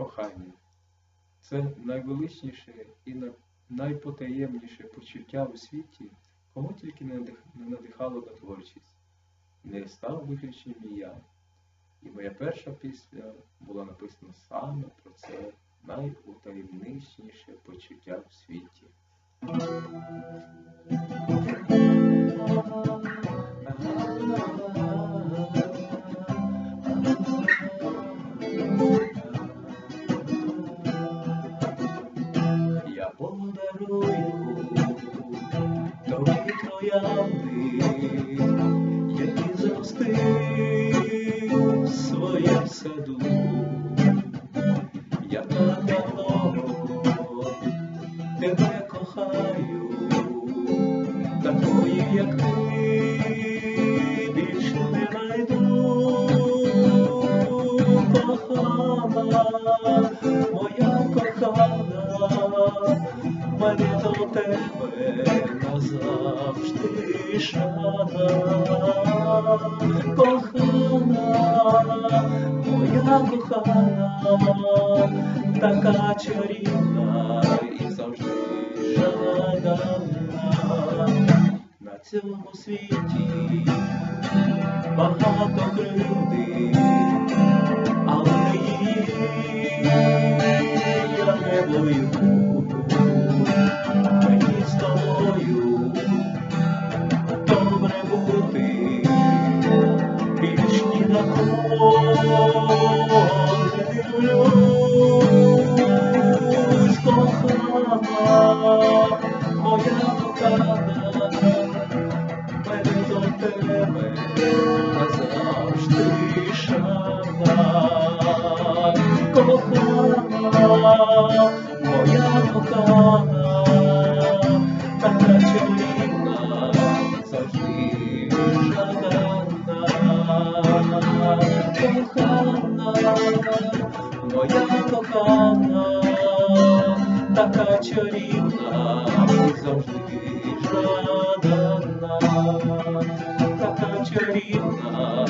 Кохання це найвеличніше і найпотаємніше почуття у світі, кому тільки не надихало на творчість. Не став виключенням і я. І моя перша пісня була написана саме про це найутаємничніше почуття в світі. Саду. Я так давно тебе кохаю, такої, як ти, більше не найду. Кохана, моя кохана, мене до тебе назавжди шана. Кохана, моя кохана, така чарівна і завжди жадана. На цьому світі багато кривди, Kochana, moja kochana моя кохана, така чарівна, завжди жадана. Така чарівна,